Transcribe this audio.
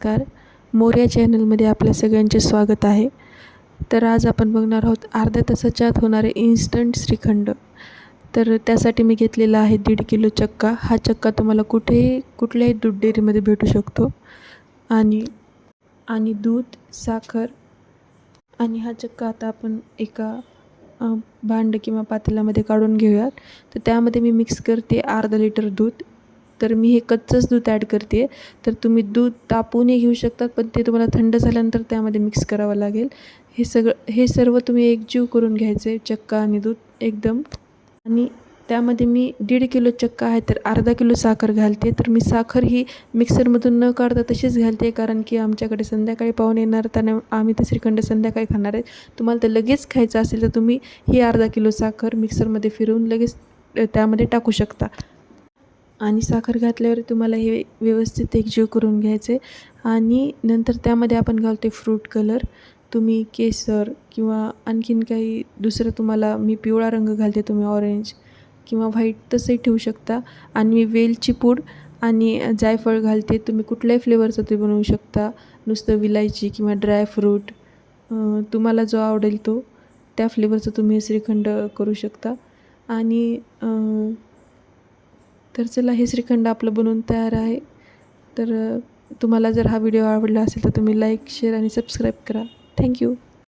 नमस्कार. मोर्या चॅनलमध्ये आपल्या सगळ्यांचे स्वागत आहे. तर आज आपण बघणार आहोत अर्ध्या तासाच्या आत होणारे इन्स्टंट श्रीखंड. तर त्यासाठी मी घेतलेला आहे दीड किलो चक्का. हा चक्का तुम्हाला कुठेही कुठल्याही दूध डेअरीमध्ये भेटू शकतो. आणि आणि दूध साखर आणि हा चक्का आता आपण एका भांड किंवा पातेल्यामध्ये काढून घेऊयात. तर त्यामध्ये मी मिक्स करते अर्धा लिटर दूध. तर मी हे कच्चंच दूध ॲड करते तर तुम्ही दूध तापवूनही घेऊ शकतात पण ते तुम्हाला थंड झाल्यानंतर त्यामध्ये मिक्स करावं लागेल. हे सगळं हे सर्व तुम्ही एकजीव करून घ्यायचे चक्का आणि दूध एकदम. आणि त्यामध्ये मी दीड किलो चक्का आहे तर अर्धा किलो साखर घालते. तर मी साखर ही मिक्सरमधून न काढता तशीच घालते कारण की आमच्याकडे संध्याकाळी पाहुणे येणार त्याने आम्ही ते श्रीखंड संध्याकाळी खाणार आहे तुम्हाला तर लगेच खायचं असेल तर तुम्ही ही अर्धा किलो साखर मिक्सरमध्ये फिरवून लगेच त्यामध्ये टाकू शकता. आणि साखर घातल्यावर तुम्हाला हे व्यवस्थित एकजीव करून घ्यायचे. आणि नंतर त्यामध्ये आपण घालते फ्रूट कलर तुम्ही केसर किंवा आणखीन काही दुसरं तुम्हाला मी पिवळा रंग घालते तुम्ही ऑरेंज किंवा व्हाईट तसंही ठेवू शकता. आणि मी वेलची पूड आणि जायफळ घालते. तुम्ही कुठल्याही फ्लेवरचं ते बनवू शकता. नुसतं विलायची किंवा ड्रायफ्रूट तुम्हाला जो आवडेल तो त्या फ्लेवरचं तुम्ही श्रीखंड करू शकता. आणि तर चला हे श्रीखंड आपलं बनवून तयार आहे. तर तुम्हाला जर हा व्हिडिओ आवडला असेल तर तुम्ही लाईक शेअर आणि सबस्क्राईब करा. Thank you